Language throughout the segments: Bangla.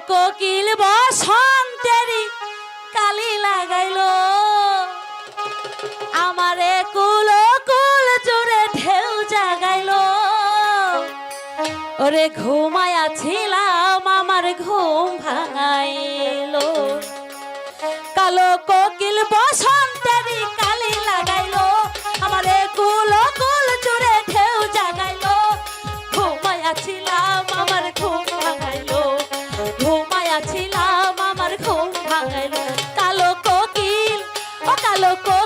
কোকিল বসন্তেরি কালি লাগাইলো। আমারে কুল কুল জোরে ঢেউ জাগাইলো। ওরে ঘুমায়া ঘুমায়াছিলাম আমার ঘুম ভাঙাইলো। কালো কোকিল বসন্তেরি ঘুমায়াছিলাম আমার ঘুম ভাঙাইল। কালো কোকিল ও কালো কোকিল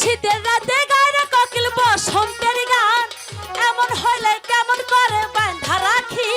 শীতের রাতে গায়ে ককিল বসন্তের গান। এমন হইলে কেমন করে বান্ধা রাখি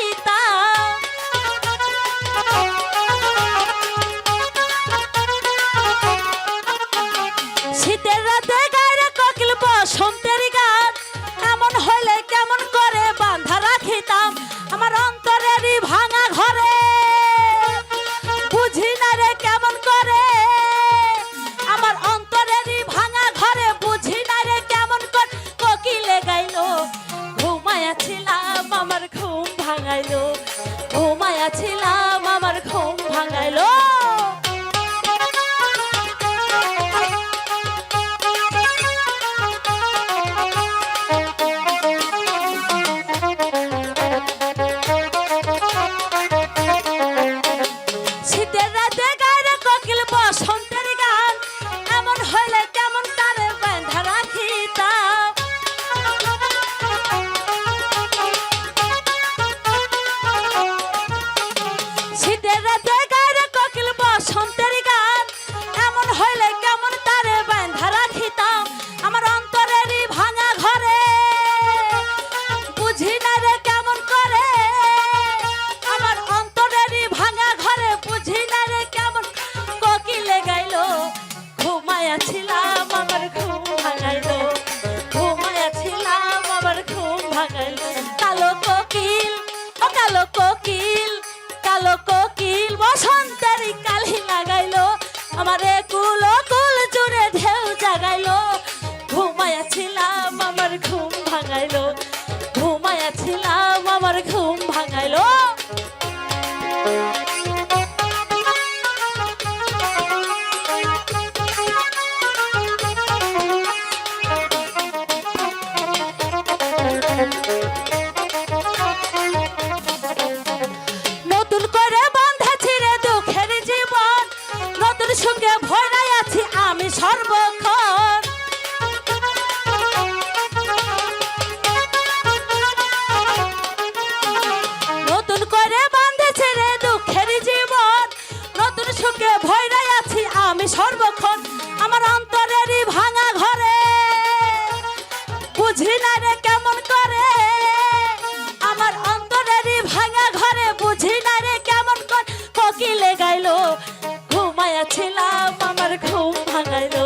ঘুমায়াছিলাম আমার ঘুম ভাঙাইলো ঘুমায়াছিলাম আমার ঘুম ভাঙাইলো কালো কোকিল ভরাই আছি আমি সর্বক্ষণ ঘুমায়াছিলাম আমার ঘুম ভাঙাইলো।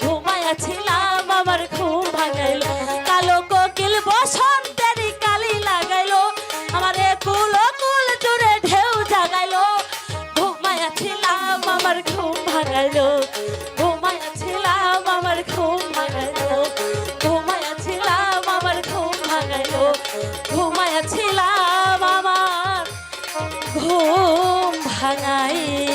ঘুমায়াছিলাম আমার ঘুম ভাঙাইলো। কালো কোকিল বসন্তেরই কালি লাগাইলো। আমার কুল কুল জুড়ে ঢেউ জাগাইলো। ঘুমায়াছিলাম আমার ঘুম ভাঙাইলো। ঘুমায়াছিলাম আমার ঘুম ভাঙাইলো। ঘুমায়াছিলাম আমার ঘুম ভাঙাইলো। ঘুমায়াছিলাম আমার ঘুম ভাঙাইলো।